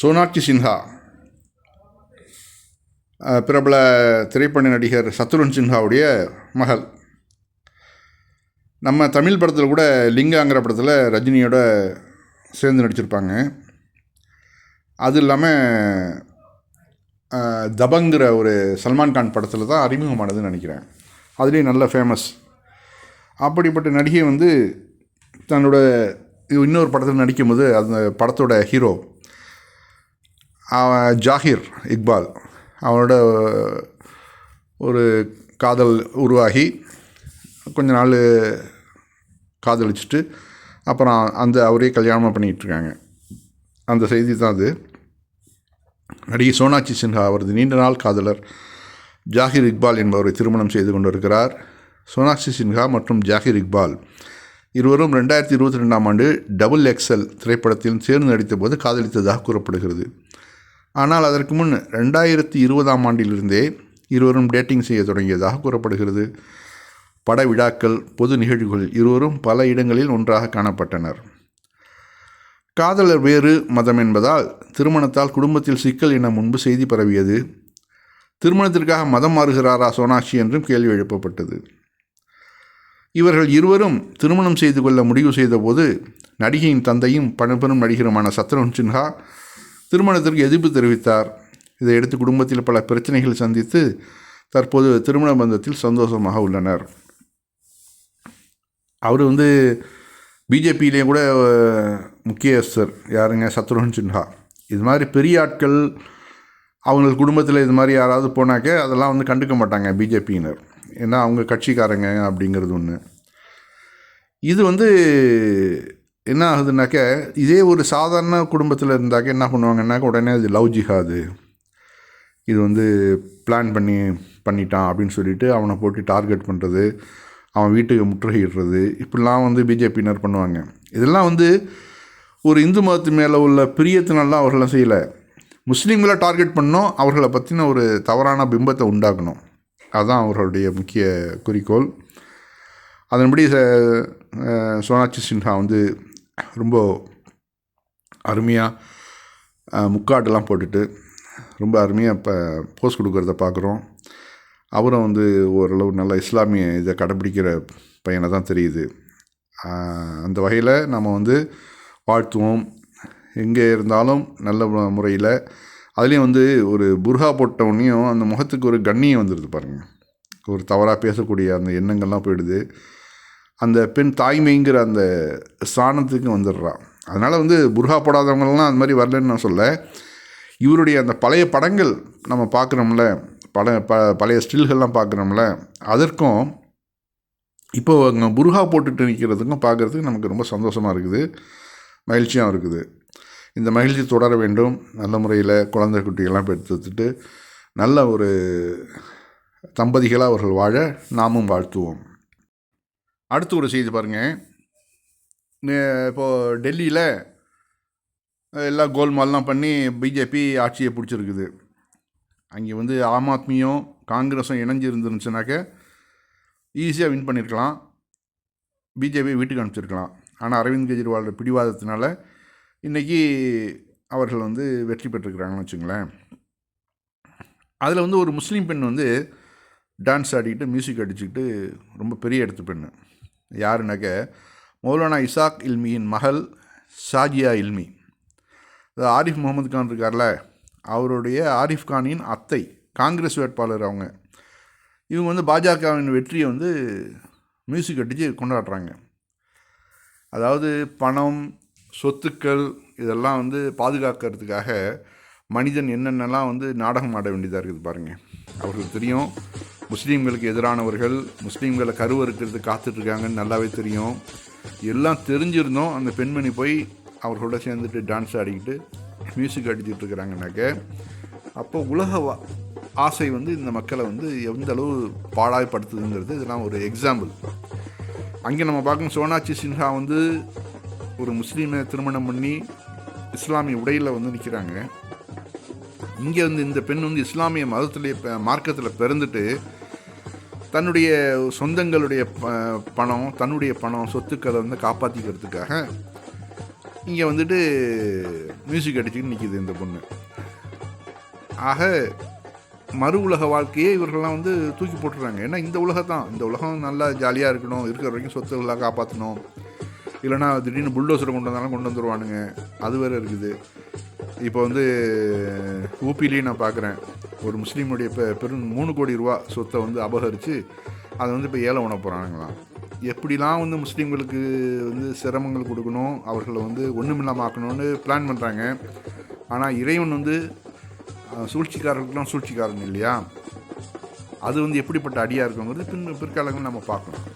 சோனாட்சி சின்ஹா. பிரபல திரைப்பட நடிகர் சத்ருன் சின்ஹாவுடைய மகள். நம்ம தமிழ் படத்தில் கூட லிங்காங்கிற படத்தில் ரஜினியோட சேர்ந்து நடிச்சிருப்பாங்க. அது இல்லாமல் தபங்கிற ஒரு சல்மான் கான் படத்தில் தான் அறிமுகமானதுன்னு நினைக்கிறேன். அதுலேயும் நல்ல ஃபேமஸ் அப்படிப்பட்ட நடிகை வந்து தன்னோட இன்னொரு படத்தில் நடிக்கும்போது அந்த படத்தோட ஹீரோ அவன் ஜாகிர் இக்பால் அவனோட ஒரு காதல் உருவாகி கொஞ்ச நாள் காதலிச்சுட்டு அப்புறம் அந்த அவரே கல்யாணமாக பண்ணிகிட்டு இருக்காங்க அந்த செய்தி தான் அது. நடிகை சோனாட்சி சின்ஹா அவரது நீண்ட நாள் காதலர் ஜாகிர் இக்பால் என்பவரை திருமணம் செய்து கொண்டிருக்கிறார். சோனாட்சி சின்ஹா மற்றும் ஜாகிர் இக்பால் இருவரும் ரெண்டாயிரத்தி இருபத்தி ரெண்டாம் ஆண்டு டபுள் எக்ஸல் திரைப்படத்தில் சேர்ந்து நடித்தபோது காதலித்ததாக கூறப்படுகிறது. ஆனால் அதற்கு முன் ரெண்டாயிரத்தி இருபதாம் ஆண்டிலிருந்தே இருவரும் டேட்டிங் செய்ய தொடங்கியதாக கூறப்படுகிறது. பட விழாக்கள் பொது நிகழ்வுகளில் இருவரும் பல இடங்களில் ஒன்றாக காணப்பட்டனர். காதலர் வேறு மதம் என்பதால் திருமணத்தால் குடும்பத்தில் சிக்கல் என முன்பு செய்தி பரவியது. திருமணத்திற்காக மதம் மாறுகிறாரா சோனாட்சி என்றும் கேள்வி எழுப்பப்பட்டது. இவர்கள் இருவரும் திருமணம் செய்து கொள்ள முடிவு செய்தபோது நடிகையின் தந்தையும் பணப்பெரும் நடிகருமான சத்ருன் சின்ஹா திருமணத்திற்கு எதிர்ப்பு தெரிவித்தார். இதையடுத்து குடும்பத்தில் பல பிரச்சனைகள் சந்தித்து தற்போது திருமண பந்தத்தில் சந்தோஷமாக உள்ளனர். அவர் வந்து பிஜேபியிலேயும் கூட முக்கியஸ்தர். யாருங்க? சத்ருகன் சின்ஹா. இது மாதிரி பெரிய ஆட்கள் அவங்க குடும்பத்தில் இது மாதிரி யாராவது போனாக்க அதெல்லாம் வந்து கண்டுக்க மாட்டாங்க பிஜேபியினர். ஏன்னா அவங்க கட்சிக்காரங்க அப்படிங்கிறது ஒன்று இது வந்து என்ன ஆகுதுனாக்க இதே ஒரு சாதாரண குடும்பத்தில் இருந்தாக்க என்ன பண்ணுவாங்கன்னாக்க உடனே அது லவ் ஜிஹாது. இது வந்து பிளான் பண்ணி பண்ணிட்டான் அப்படின்னு சொல்லிட்டு அவனை போட்டு டார்கெட் பண்ணுறது அவன் வீட்டுக்கு முற்றுகையிடுறது இப்படிலாம் வந்து பிஜேபியினர் பண்ணுவாங்க. இதெல்லாம் வந்து ஒரு இந்து மதத்து மேலே உள்ள பிரியத்தினாலாம் அவர்களாம் செய்யலை. முஸ்லீம்களை டார்கெட் பண்ணோம் அவர்களை பற்றின ஒரு தவறான பிம்பத்தை உண்டாக்கணும். அதுதான் அவர்களுடைய முக்கிய குறிக்கோள். அதன்படி ச- சோனாட்சி சின்ஹா வந்து ரொம்ப அருமையாக முக்காட்டெல்லாம் போட்டுட்டு ரொம்ப அருமையாக இப்போ போஸ் கொடுக்குறத பார்க்குறோம் அவரும் வந்து ஓரளவு நல்ல இஸ்லாமிய இதை கடைப்பிடிக்கிற பையனை தான் தெரியுது. அந்த வகையில் நம்ம வந்து வாழ்த்துவோம். எங்கே இருந்தாலும் நல்ல முறையில் அதுலேயும் வந்து ஒரு புர்ஹா போட்டவுடனேயும் அந்த முகத்துக்கு ஒரு கண்ணியம் வந்துடுது பாருங்கள் ஒரு தவறாக பேசக்கூடிய அந்த எண்ணங்கள்லாம் போயிடுது. அந்த பெண் தாய்மைங்கிற அந்த ஸ்தானத்துக்கு வந்துடுறான். அதனால் வந்து புர்ஹா போடாதவங்களெலாம் அந்த மாதிரி வரலன்னு நான் சொல்ல. இவருடைய அந்த பழைய படங்கள் நம்ம பார்க்குறோம்ல பல ப பழைய ஸ்டில்கள்லாம் பார்க்குறோம்ல அதற்கும் இப்போ அங்கே புருகா போட்டுட்டு நிற்கிறதுக்கும் பார்க்குறதுக்கு நமக்கு ரொம்ப சந்தோஷமாக இருக்குது மகிழ்ச்சியாகவும் இருக்குது. இந்த மகிழ்ச்சி தொடர வேண்டும். நல்ல முறையில் குழந்தை குட்டிகள்லாம் பெற்றுத்துட்டு நல்ல ஒரு தம்பதிகளாக அவர்கள் வாழ நாமும் வாழ்த்துவோம். அடுத்து ஒரு செய்தி பாருங்கள் இப்போது டெல்லியில் எல்லாம் கோல்மால்லாம் பண்ணி பிஜேபி ஆட்சியை பிடிச்சிருக்குது. அங்கே வந்து ஆம் ஆத்மியும் காங்கிரஸும் இணைஞ்சு இருந்துருந்துச்சுனாக்க ஈஸியாக வின் பண்ணியிருக்கலாம் பிஜேபி வீட்டுக்கு அனுப்பிச்சிருக்கலாம். ஆனால் அரவிந்த் கெஜ்ரிவாலோட பிடிவாதத்தினால இன்றைக்கி அவர்கள் வந்து வெற்றி பெற்றிருக்கிறாங்கன்னு வச்சுங்களேன். அதில் வந்து ஒரு முஸ்லீம் பெண் வந்து டான்ஸ் ஆடிக்கிட்டு மியூசிக் அடிச்சுக்கிட்டு ரொம்ப பெரிய இடத்து பெண் யாருனாக்க மௌலானா இசாக் இல்மியின் மகள் ஷாஜியா இல்மி. அது ஆரிஃப் முகமது கான் இருக்கார்ல அவருடைய ஆரிஃப் கானின் அத்தை காங்கிரஸ் வேட்பாளர் அவங்க. இவங்க வந்து பாஜகவின் வெற்றியை வந்து மியூசிக் அடித்து கொண்டாடுறாங்க. அதாவது பணம் சொத்துக்கள் இதெல்லாம் வந்து பாதுகாக்கிறதுக்காக மனிதன் என்னென்னலாம் வந்து நாடகம் ஆட வேண்டியதாக இருக்குது பாருங்கள் அவர்களுக்கு தெரியும். முஸ்லீம்களுக்கு எதிரானவர்கள் முஸ்லீம்களை கருவறுக்கிறது காத்துட்ருக்காங்கன்னு நல்லாவே தெரியும். எல்லாம் தெரிஞ்சிருந்தோம். அந்த பெண்மணி போய் அவர்களோட சேர்ந்துட்டு டான்ஸ் ஆடிக்கிட்டு மியூசிக் அடிச்சிட்டு இருக்கிறாங்கனாக்க அப்போ உலக ஆசை வந்து இந்த மக்களை வந்து எந்த அளவு பாடாய்படுத்துதுங்கிறது இதெல்லாம் ஒரு எக்ஸாம்பிள் அங்கே நம்ம பார்க்கணும் சோனாட்சி சின்ஹா வந்து ஒரு முஸ்லீமை திருமணம் பண்ணி இஸ்லாமிய உடையில் வந்து நிற்கிறாங்க இங்கே வந்து இந்த பெண் வந்து இஸ்லாமிய மதத்துலேயே மார்க்கத்தில் பிறந்துட்டு தன்னுடைய சொந்தங்களுடைய ப- பணம் தன்னுடைய பணம் சொத்துக்களை வந்து காப்பாற்றிக்கிறதுக்காக இங்கே வந்துட்டு மியூசிக் அடிச்சுக்கிட்டு நிற்கிது இந்த பொண்ணு. ஆக மறு உலக வாழ்க்கையே இவர்கள்லாம் வந்து தூக்கி போட்டுறாங்க. ஏன்னா இந்த உலகம் இந்த உலகம் நல்லா ஜாலியாக இருக்கணும் இருக்கிற வரைக்கும் சொத்துக்களாக காப்பாற்றணும் இல்லைனா திடீர்னு புல்டோசரை கொண்டு வந்தாலும் கொண்டு வந்துருவானுங்க. அது வேறு இருக்குது. இப்போ வந்து ஊப்பிலேயே நான் பார்க்குறேன். ஒரு முஸ்லீமுடைய பெ பெரும் மூணு கோடி ரூபா சொத்தை வந்து அபகரித்து அதை வந்து இப்போ ஏழை உணவு போகிறானுங்களாம் எப்படிலாம் வந்து முஸ்லீம்களுக்கு வந்து சிரமங்கள் கொடுக்கணும் அவர்களை வந்து ஒன்றுமில்லாமல் ஆக்கணும்னு பிளான் பண்ணுறாங்க ஆனால் இறைவன் வந்து அஹ், சூழ்ச்சிக்காரர்களுக்கெல்லாம் சூழ்ச்சிக்காரன் இல்லையா? அது வந்து எப்படிப்பட்ட அடியாக இருக்குங்கிறது பின் பிற்காலங்கள் நம்ம பார்க்கணும்.